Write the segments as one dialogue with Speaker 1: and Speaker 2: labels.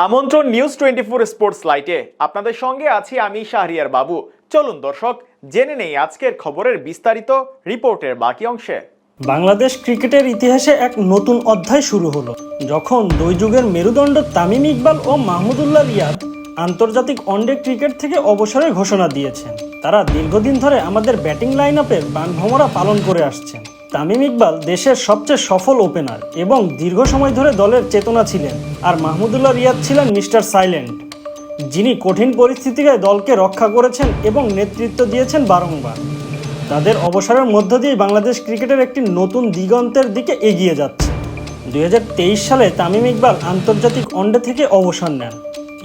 Speaker 1: আমন্ত্রণ news twenty four sports লাইটে আপনাদের সঙ্গে আছি আমি শাহরিয়ার বাবু। চলুন দর্শক, জেনে নেই আজকের খবরের বিস্তারিত রিপোর্টের বাকি অংশে।
Speaker 2: বাংলাদেশ ক্রিকেটের ইতিহাসে এক নতুন অধ্যায় শুরু হলো, যখন দুই যুগের মেরুদণ্ড তামিম ইকবাল ও মাহমুদুল্লাহ রিয়াদ আন্তর্জাতিক ওয়ানডে ক্রিকেট থেকে অবসরের ঘোষণা দিয়েছেন। তারা দীর্ঘদিন ধরে আমাদের ব্যাটিং লাইন আপের প্রাণভমরা পালন করে আসছেন। তামিম ইকবাল দেশের সবচেয়ে সফল ওপেনার এবং দীর্ঘ সময় ধরে দলের চেতনা ছিলেন আর মাহমুদুল্লাহ রিয়াদ ছিলেন মিস্টার সাইলেন্ট, যিনি কঠিন পরিস্থিতিকে দলকে রক্ষা করেছেন এবং নেতৃত্ব দিয়েছেন বারংবার। তাদের অবসরের মধ্য দিয়ে বাংলাদেশ ক্রিকেটের একটি নতুন দিগন্তের দিকে এগিয়ে যাচ্ছে। দু হাজার তেইশ সালে তামিম ইকবাল আন্তর্জাতিক ওয়ানডে থেকে অবসর নেন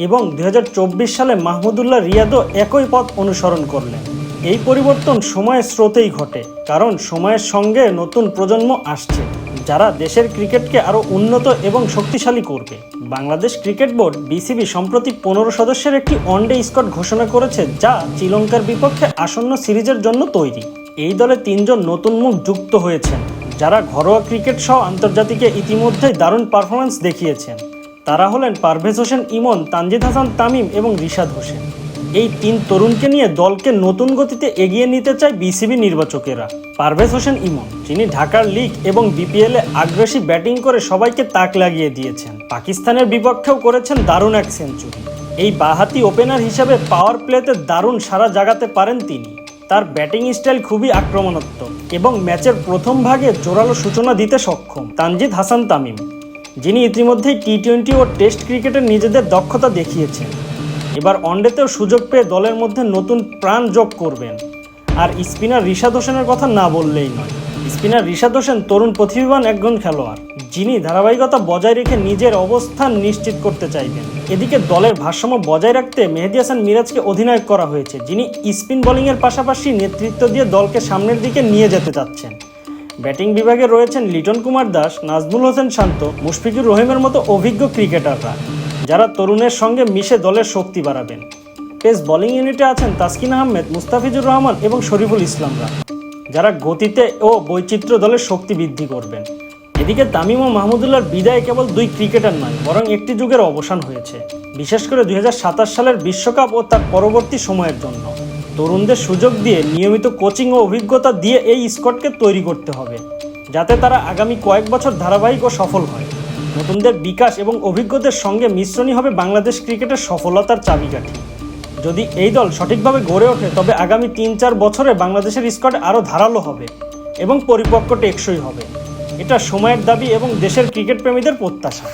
Speaker 2: এবং দু হাজার চব্বিশ সালে মাহমুদুল্লাহ রিয়াদও একই পথ অনুসরণ করলেন। এই পরিবর্তন সময়ের স্রোতেই ঘটে, কারণ সময়ের সঙ্গে নতুন প্রজন্ম আসছে, যারা দেশের ক্রিকেটকে আরও উন্নত এবং শক্তিশালী করবে। বাংলাদেশ ক্রিকেট বোর্ড, বিসিবি সম্প্রতি পনেরো সদস্যের একটি ওয়ানডে স্কোয়াড ঘোষণা করেছে, যা শ্রীলঙ্কার বিপক্ষে আসন্ন সিরিজের জন্য তৈরি। এই দলে তিনজন নতুন মুখ যুক্ত হয়েছেন, যারা ঘরোয়া ক্রিকেট সহ আন্তর্জাতিকে ইতিমধ্যেই দারুণ পারফরমেন্স দেখিয়েছেন। তারা হলেন পারভেজ হোসেন ইমন, তানজিদ হাসান তামিম এবং রিশাদ হোসেন। এই তিন তরুণকে নিয়ে দলকে নতুন গতিতে এগিয়ে নিতে চায় বিসিবি নির্বাচকেরা। পারভেজ হোসেন ইমন, যিনি ঢাকার লিগ এবং বিপিএলে আগ্রাসী ব্যাটিং করে সবাইকে তাক লাগিয়ে দিয়েছেন, পাকিস্তানের বিপক্ষেও করেছেন দারুণ এক সেঞ্চুরি। এই বাহাতি ওপেনার হিসাবে পাওয়ার প্লেতে দারুণ সারা জাগাতে পারেন তিনি। তার ব্যাটিং স্টাইল খুবই আক্রমণাত্মক এবং ম্যাচের প্রথম ভাগে জোরালো সূচনা দিতে সক্ষম তানজিদ হাসান তামিম, যিনি ইতিমধ্যেই টি টোয়েন্টি ও টেস্ট ক্রিকেটে নিজেদের দক্ষতা দেখিয়েছেন। এবার ওয়ানডেতেও সুযোগ পেয়ে দলের মধ্যে নতুন প্রাণ যোগ করবেন। আর স্পিনার রিশাদ হোসেনের কথা না বললেই নয়। স্পিনার রিশাদ হোসেন তরুণ প্রতিভাবান একজন খেলোয়াড়। যিনি ধারাবাহিকতা বজায় রেখে নিজের অবস্থান নিশ্চিত করতে চাইবেন। এদিকে দলের ভারসাম্য বজায় রাখতে মেহেদি হাসান মিরাজকে অধিনায়ক করা হয়েছে, যিনি স্পিন বোলিংয়ের পাশাপাশি নেতৃত্ব দিয়ে দলকে সামনের দিকে নিয়ে যেতে চাচ্ছেন। ব্যাটিং বিভাগে রয়েছেন লিটন কুমার দাস, নাজমুল হোসেন শান্ত, মুশফিকুর রহিমের মতো অভিজ্ঞ ক্রিকেটাররা। যারা তরুণের সঙ্গে মিশে দলের শক্তি বাড়াবেন। পেস বোলিং ইউনিটে আছেন তাসকিন আহমেদ, মুস্তাফিজুর রহমান এবং শরীফুল ইসলামরা যারা গতিতে ও বৈচিত্র্য দলের শক্তি বৃদ্ধি করবেন। এদিকে তামিম ও মাহমুদুল্লাহর বিদায় কেবল দুই ক্রিকেটার নয়, বরং একটি যুগের অবসান হয়েছে। বিশেষ করে দুই হাজার সাতাশ সালের বিশ্বকাপ ও তার পরবর্তী সময়ের জন্য। তরুণদের সুযোগ দিয়ে নিয়মিত কোচিং ও অভিজ্ঞতা দিয়ে এই স্কোয়াডকে তৈরি করতে হবে, যাতে তারা আগামী কয়েক বছর ধারাবাহিক ও সফল হয়। নতুনদের বিকাশ এবং অভিজ্ঞদের সঙ্গে মিশ্রণই হবে বাংলাদেশ ক্রিকেটের সফলতার চাবিকাঠি। যদি এই দল সঠিকভাবে গড়ে ওঠে, তবে আগামী তিন চার বছরে বাংলাদেশের স্কোয়াড আরও ধারালো হবে এবং পরিপক্ক টেকসই হবে। এটা সময়ের দাবি এবং দেশের ক্রিকেট প্রেমীদের প্রত্যাশা।